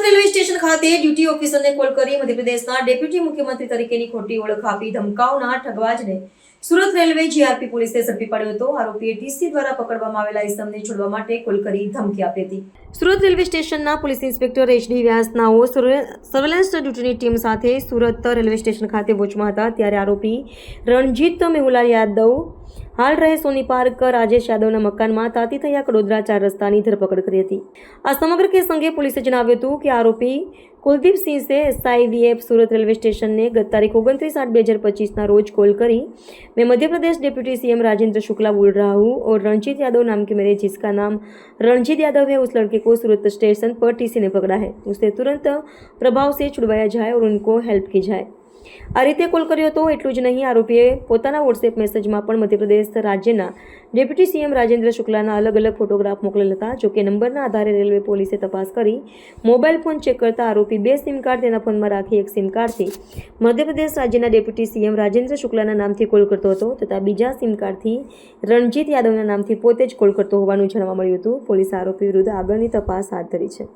Surat railway station ખાતે duty ઓફિસરને call કરી મધ્યપ્રદેશના ડેપ્યુટી મુખ્યમંત્રી તરીકેની ખોટી ઓળખ આપી ધમકાવના ઠગવાજને સુરત રેલવે જીઆરપી પોલીસે ઝડપી પાડ્યો હતો. આરોપીએ ટીસી દ્વારા પકડવામાં આવેલા ઇસમને છોડવા માટે કોલ કરી ધમકી આપી હતી. સુરત રેલવે સ્ટેશનના પોલીસ ઇન્સ્પેક્ટર એચડી વ્યાસનાઓ સર્વેલન્સ ડ્યુટીની ટીમ સાથે સુરત રેલવે સ્ટેશન ખાતે પહોંચમાં હતા. ત્યારે આરોપી રણજીત મેહુલાલ યાદવ હાલ રહે સોની પાર્ક રાજેશ યાદવના મકાનમાં તાતી થયા કડોદરા ચાર રસ્તાની ધરપકડ કરી હતી આ સમગ્ર કેસ અંગે પોલીસે જણાવ્યું હતું કે આરોપી કુલદીપ સિંહે એસઆઈવીએફ સુરત રેલવે સ્ટેશનને ગત તારીખ ઓગણત્રીસ આઠ બે હજાર પચીસના રોજ કોલ કરી मैं मध्य प्रदेश डिप्टी सीएम राजेंद्र शुक्ला बोल रहा हूँ और रणजीत यादव नाम के मेरे जिसका नाम रणजीत यादव है उस लड़के को सूरत स्टेशन पर टीसी ने पकड़ा है उसे तुरंत प्रभाव से छुड़वाया जाए और उनको हेल्प की जाए આ રીતે કોલ કર્યો હતો એટલું જ નહીં, આરોપીએ પોતાના વોટ્સએપ મેસેજમાં પણ મધ્યપ્રદેશ રાજ્યના ડેપ્યુટી સીએમ રાજેન્દ્ર શુક્લાના અલગ અલગ ફોટોગ્રાફ મોકલેલ હતા જોકે નંબરના આધારે રેલવે પોલીસે તપાસ કરી મોબાઈલ ફોન ચેક કરતા આરોપી બે સિમ કાર્ડ તેના ફોનમાં રાખી એક સિમ કાર્ડથી મધ્યપ્રદેશ રાજ્યના ડેપ્યુટી સીએમ રાજેન્દ્ર શુક્લાના નામથી કોલ કરતો હતો, તથા બીજા સિમ કાર્ડથી રણજીત યાદવના નામથી પોતે જ કોલ કરતો હોવાનું જાણવા મળ્યું હતું. પોલીસે આરોપી વિરુદ્ધ આગળની તપાસ હાથ ધરી છે.